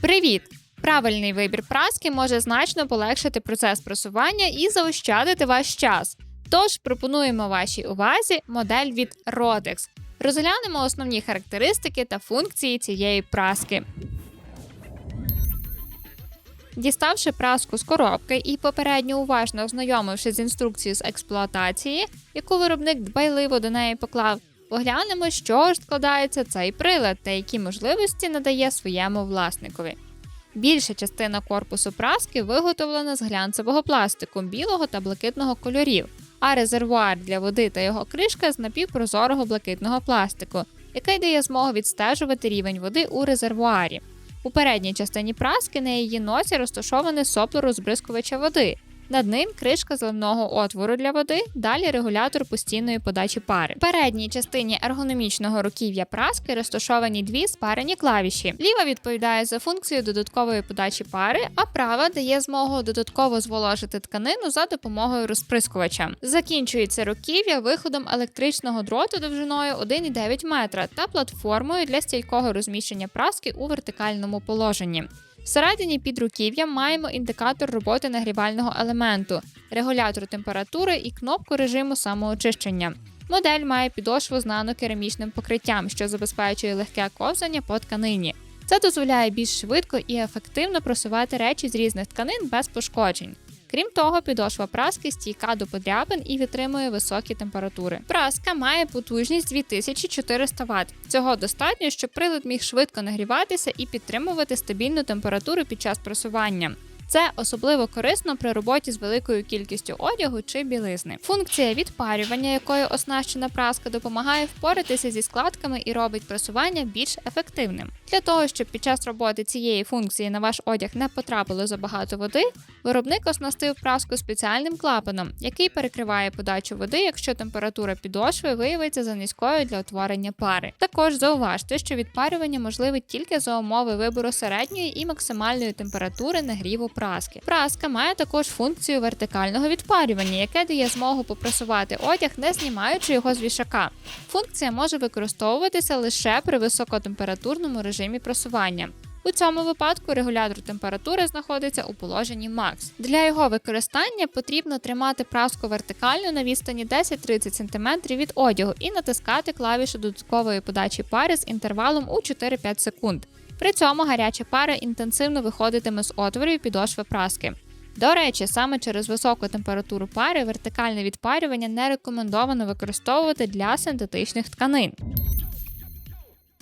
Привіт! Правильний вибір праски може значно полегшити процес просування і заощадити ваш час. Тож пропонуємо вашій увазі модель від Rodex. Розглянемо основні характеристики та функції цієї праски. Діставши праску з коробки і попередньо уважно ознайомившись з інструкцією з експлуатації, яку виробник дбайливо до неї поклав, поглянемо, що ж складається цей прилад та які можливості надає своєму власникові. Більша частина корпусу праски виготовлена з глянцевого пластику білого та блакитного кольорів, а резервуар для води та його кришка з напівпрозорого блакитного пластику, який дає змогу відстежувати рівень води у резервуарі. У передній частині праски на її носі розташоване сопло розбризкувача води. Над ним кришка зливного отвору для води, далі регулятор постійної подачі пари. В передній частині ергономічного руків'я праски розташовані дві спарені клавіші. Ліва відповідає за функцію додаткової подачі пари, а права дає змогу додатково зволожити тканину за допомогою розприскувача. Закінчується руків'я виходом електричного дроту довжиною 1,9 метра та платформою для стійкого розміщення праски у вертикальному положенні. Всередині під руків'ям маємо індикатор роботи нагрівального елементу, регулятор температури і кнопку режиму самоочищення. Модель має підошву з нанокерамічним покриттям, що забезпечує легке ковзання по тканині. Це дозволяє більш швидко і ефективно просувати речі з різних тканин без пошкоджень. Крім того, підошва праски стійка до подрябин і витримує високі температури. Праска має потужність 2400 Вт. Цього достатньо, щоб прилад міг швидко нагріватися і підтримувати стабільну температуру під час просування. Це особливо корисно при роботі з великою кількістю одягу чи білизни. Функція відпарювання, якою оснащена праска, допомагає впоратися зі складками і робить просування більш ефективним. Для того, щоб під час роботи цієї функції на ваш одяг не потрапило забагато води, виробник оснастив праску спеціальним клапаном, який перекриває подачу води, якщо температура підошви виявиться за низькою для утворення пари. Також зауважте, що відпарювання можливе тільки за умови вибору середньої і максимальної температури нагріву праски. Праска має також функцію вертикального відпарювання, яке дає змогу попрасувати одяг, не знімаючи його з вішака. Функція може використовуватися лише при високотемпературному режимі просування. У цьому випадку регулятор температури знаходиться у положенні Max. Для його використання потрібно тримати праску вертикально на відстані 10-30 см від одягу і натискати клавішу додаткової подачі пари з інтервалом у 4-5 секунд. При цьому гаряча пара інтенсивно виходитиме з отворів підошви праски. До речі, саме через високу температуру пари вертикальне відпарювання не рекомендовано використовувати для синтетичних тканин.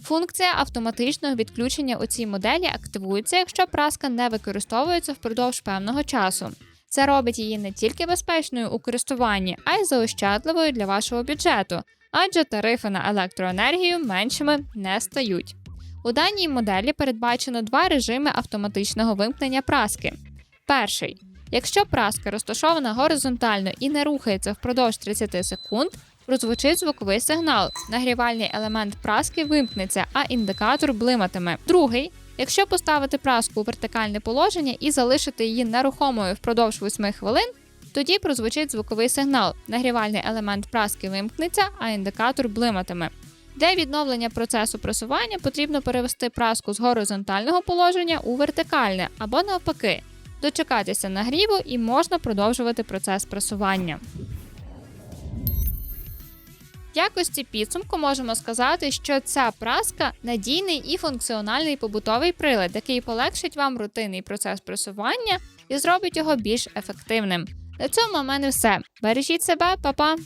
Функція автоматичного відключення у цій моделі активується, якщо праска не використовується впродовж певного часу. Це робить її не тільки безпечною у користуванні, а й заощадливою для вашого бюджету, адже тарифи на електроенергію меншими не стають. У даній моделі передбачено два режими автоматичного вимкнення праски. Перший. Якщо праска розташована горизонтально і не рухається впродовж 30 секунд, прозвучить звуковий сигнал. Нагрівальний елемент праски вимкнеться, а індикатор блиматиме. Другий. Якщо поставити праску у вертикальне положення і залишити її нерухомою впродовж 8 хвилин, тоді прозвучить звуковий сигнал. Нагрівальний елемент праски вимкнеться, а індикатор блиматиме. Для відновлення процесу просування потрібно перевести праску з горизонтального положення у вертикальне або навпаки, дочекатися нагріву і можна продовжувати процес просування. В якості підсумку можемо сказати, що ця праска надійний і функціональний побутовий прилад, який полегшить вам рутинний процес просування і зробить його більш ефективним. На цьому в мене все. Бережіть себе, па-па!